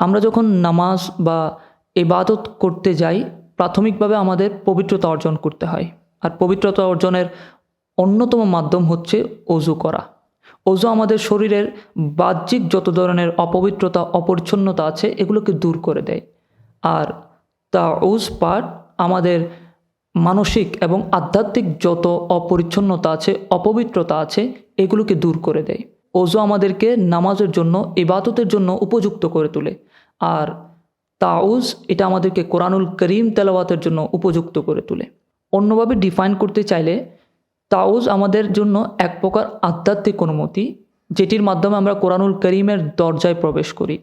আমরা যখন নামাজ বা ইবাদত করতে যাই, প্রাথমিকভাবে আমাদের পবিত্রতা অর্জন করতে হয়। আর পবিত্রতা অর্জনের অন্যতম মাধ্যম হচ্ছে অজু করা। অজু আমাদের শরীরের বাহ্যিক যত ধরনের অপবিত্রতা, অপরিচ্ছন্নতা আছে, এগুলোকে দূর করে দেয়। আর তা উজ পাঠ আমাদের মানসিক এবং আধ্যাত্মিক যত অপরিচ্ছন্নতা আছে, অপবিত্রতা আছে, এগুলোকে দূর করে দেয়। অজু আমাদেরকে নামাজের জন্য, ইবাদতের জন্য উপযুক্ত করে তোলে। আর তাউজ এটা আমাদেরকে কোরআনুল করিম তেলাওয়াতের জন্য উপযুক্ত করে তোলে। অন্যভাবে ডিফাইন করতে চাইলে তাউজ আমাদের জন্য এক প্রকার আধ্যাত্মিক অনুমতি, যেটির মাধ্যমে আমরা কোরআনুল করিমের দরজায় প্রবেশ করি।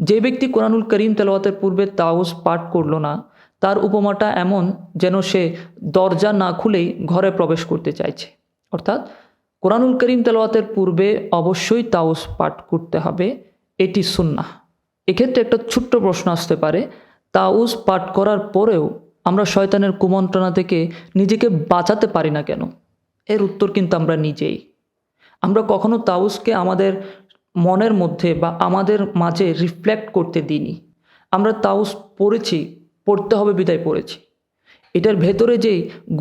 যে ব্যক্তি কোরআনুল করিম তেলাওয়াতের পূর্বে তাউজ পাঠ করল না, তার উপমাটা এমন যেন সে দরজা না খুলেই ঘরে প্রবেশ করতে চাইছে। অর্থাৎ কোরআনুল করিম তেলাওয়াতের পূর্বে অবশ্যই তাউস পাঠ করতে হবে, এটি সুন্নাহ। এক্ষেত্রে একটা ছোট্ট প্রশ্ন আসতে পারে তাউস পাঠ করার পরেও আমরা শয়তানের কুমন্ত্রণা থেকে নিজেকে বাঁচাতে পারি না কেন? এর উত্তর কিন্তু আমরা নিজেই। আমরা কখনো তাউসকে আমাদের মনের মধ্যে বা আমাদের মাঝে রিফ্লেক্ট করতে দিইনি। আমরা তাউস পড়েছি, পড়তে হবে, বিদায় পড়েছি। এটার ভেতরে যে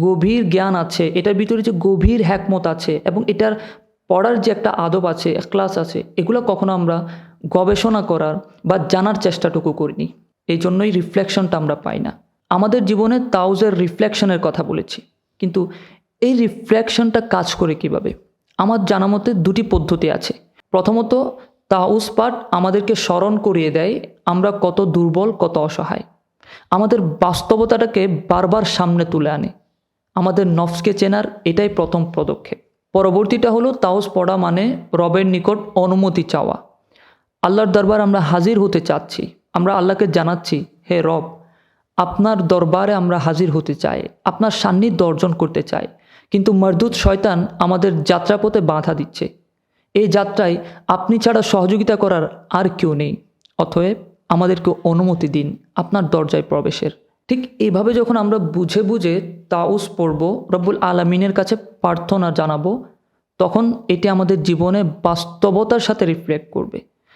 গভীর জ্ঞান আছে, এটার ভিতরে যে গভীর হ্যাকমত আছে এবং এটার পড়ার যে একটা আদব আছে ক্লাস আছে, এগুলো কখনো আমরা গবেষণা করার বা জানার চেষ্টাটুকু করিনি। এই জন্যই রিফ্লেকশনটা আমরা পাই না। আমাদের জীবনে তাউজের রিফ্লেকশনের কথা বলেছি, কিন্তু এই রিফ্লেকশনটা কাজ করে কীভাবে? আমার জানা মতে দুটি পদ্ধতি আছে। প্রথমত তাউস পাঠ আমাদেরকে স্মরণ করিয়ে দেয় আমরা কত দুর্বল, কত অসহায়। আমাদের বাস্তবতাটাকে বারবার সামনে তুলে আনে। আমাদের নফসকে চেনার এটাই প্রথম পদক্ষেপ। পরবর্তীটা হলো তাওস পড়া মানে রবের নিকট অনুমতি চাওয়া। আল্লাহর দরবার আমরা হাজির হতে চাচ্ছি, আমরা আল্লাহকে জানাচ্ছি, হে রব, আপনার দরবারে আমরা হাজির হতে চাই, আপনার সান্নিধ্য অর্জন করতে চাই। কিন্তু মরদুদ শয়তান আমাদের যাত্রাপথে বাধা দিচ্ছে। এই যাত্রায় আপনি ছাড়া সহযোগিতা করার আর কেউ নেই। অতএব আমাদেরকে অনুমতি দিন আপনার দরজায় প্রবেশের। ঠিক এইভাবে যখন আমরা বুঝে বুঝে তাউস পড়ব, রব্বুল আলমিনের কাছে প্রার্থনা জানাব, তখন এটি আমাদের জীবনে বাস্তবতার সাথে রিফ্লেক্ট করবে।